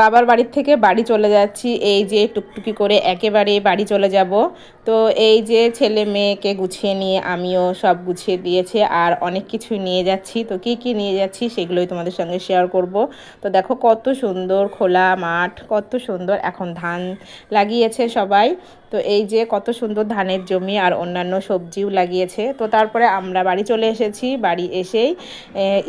বাবার বাড়ির থেকে বাড়ি চলে যাচ্ছি। এই যে টুকটুকি করে একেবারে বাড়ি চলে যাব। তো এই যে ছেলে মেয়েকে গুছিয়ে নিয়ে আমিও সব গুছিয়ে দিয়েছে আর অনেক কিছু নিয়ে যাচ্ছি। তো কি কি নিয়ে যাচ্ছি সেগুলোই তোমাদের সঙ্গে শেয়ার করব। তো দেখো কত সুন্দর খোলা মাঠ, কত সুন্দর এখন ধান লাগিয়েছে সবাই। তো এই যে কত সুন্দর ধানের জমি আর অন্যান্য সবজিও লাগিয়েছে। তো তারপরে আমরা বাড়ি চলে এসেছি। বাড়ি এসেই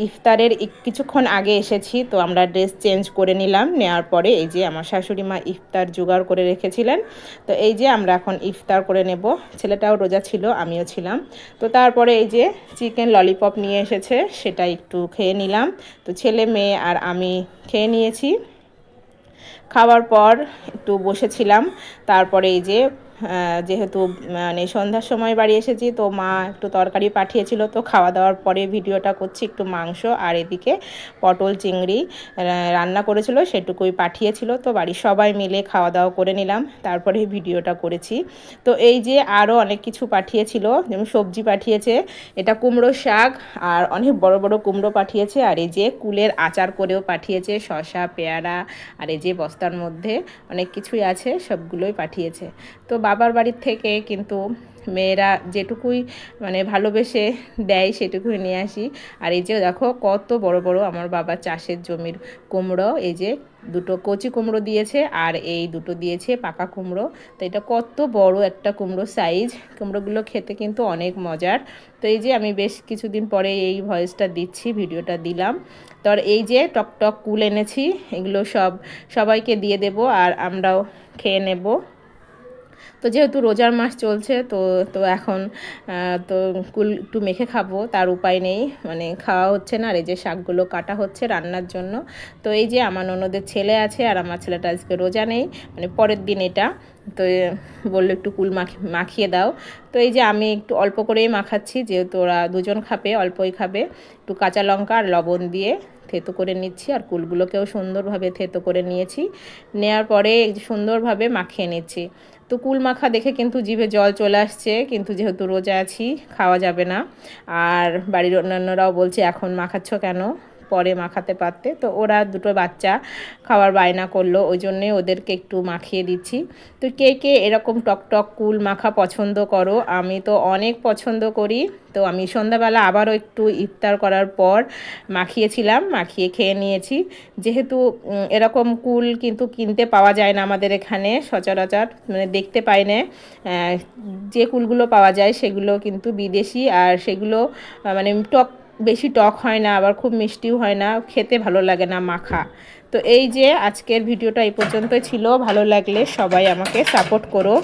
ইফতারের কিছুক্ষণ আগে এসেছি। তো আমরা ড্রেস চেঞ্জ করে নিলাম। নেওয়ার পরে এই যে আমার শাশুড়ি মা ইফতার জোগাড় করে রেখেছিলেন। তো এই যে আমরা এখন ইফতার করে নেব। ছেলেটাও রোজা ছিল, আমিও ছিলাম। তো তারপরে এই যে চিকেন ললিপপ নিয়ে এসেছে, সেটা একটু খেয়ে নিলাম। তো ছেলে, মেয়ে আর আমি খেয়ে নিয়েছি। খাওয়ার পর একটু বসেছিলাম তারপরে এই যে যেহেতু মানে সন্ধ্যার সময় বাড়ি এসেছি, তো মা একটু তরকারি পাঠিয়েছিল, তো খাওয়া দাওয়ার পরে ভিডিওটা করছি একটু মাংস আর এদিকে পটল চিংড়ি রান্না করেছিল, সেটুকুই পাঠিয়েছিল, তো বাড়ির সবাই মিলে খাওয়া দাওয়া করে নিলাম, তারপরে ভিডিওটা করেছি। তো এই যে আরও অনেক কিছু পাঠিয়েছিল, যেমন সবজি পাঠিয়েছে, এটা কুমড়ো শাক আর অনেক বড় বড় কুমড়ো পাঠিয়েছে, আর এই যে কুলের আচার করেও পাঠিয়েছে শশা পেয়ারা, আর এই যে বস্তার মধ্যে অনেক কিছুই আছে, সবগুলোই পাঠিয়েছে। তো বাবার বাড়ির থেকে কিন্তু মেয়েরা যেটুকুই মানে ভালোবেসে দেয় সেটুকুই নিয়ে আসি। আর এই যে দেখো কত বড় বড় আমার বাবা চাষের জমির কুমড়ো, এই যে দুটো কচি কুমড়ো দিয়েছে আর এই দুটো দিয়েছে পাকা কুমড়ো। তো এটা কত বড় একটা কুমড়ো সাইজ কুমড়োগুলো খেতে কিন্তু অনেক মজার। তো এই যে আমি বেশ কিছুদিন পরে এই ভয়েসটা দিচ্ছি, ভিডিওটা দিলাম। তো এই যে টক টক কুল এনেছি, এগুলো সব সবাইকে দিয়ে দেব আর আমরাও খেয়ে নেব। তো যেহেতু রোজার মাস চলছে, তো তো এখন তো কুল, একটু মেখে খাব, তার উপায় নেই। মানে খাওয়া হচ্ছে না, আর এই যে শাকগুলো কাটা হচ্ছে রান্নার জন্য। তো এই যে আমার ননদের ছেলে আছে, আর আমার ছেলেটা আজকে রোজা নেই মানে পরের দিন এটা। তো বলল একটু কুল মাখিয়ে দাও। তো এই যে আমি একটু অল্প করেই মাখাচ্ছি, যেহেতু ওরা দুজন খাবে, অল্পই খাবে। একটু কাঁচা লঙ্কা আর লবণ দিয়ে থেতো করে নিচ্ছি আর কুলগুলোকেও সুন্দরভাবে থেতো করে নিয়েছি। নেয়ার পরে সুন্দরভাবে মাখিয়ে নিচ্ছি। তো কুল মাখা দেখে কিন্তু জিভে জল চলে আসছে, কিন্তু যেহেতু রোজা আছি, খাওয়া যাবে না। আর বাড়ির অন্যান্যরাও বলছে, এখন মাখাচ্ছ কেন? পরে মাখাতে পারতে। তো ওরা দুটো বাচ্চা খাওয়ার বায়না করল, ওই জন্যে ওদেরকে একটু মাখিয়ে দিচ্ছি। তো কে কে এরকম টক টক কুল মাখা পছন্দ করো, আমি তো অনেক পছন্দ করি। তো আমি সন্ধ্যাবেলা আবারও একটু ইফতার করার পর মাখিয়েছিলাম, মাখিয়ে খেয়ে নিয়েছি। যেহেতু এরকম কুল কিন্তু কিনতে পাওয়া যায় না আমাদের এখানে সচরাচর মানে দেখতে পাই না। যে কুলগুলো পাওয়া যায় সেগুলো কিন্তু বিদেশি, আর সেগুলো মানে টক বেশি টক হয় না, আবার খুব মিষ্টিও হয় না, খেতে ভালো লাগে না মাখা। তো এই যে আজকের ভিডিওটা এই পর্যন্তই ছিল, ভালো লাগলে সবাই আমাকে সাপোর্ট করো।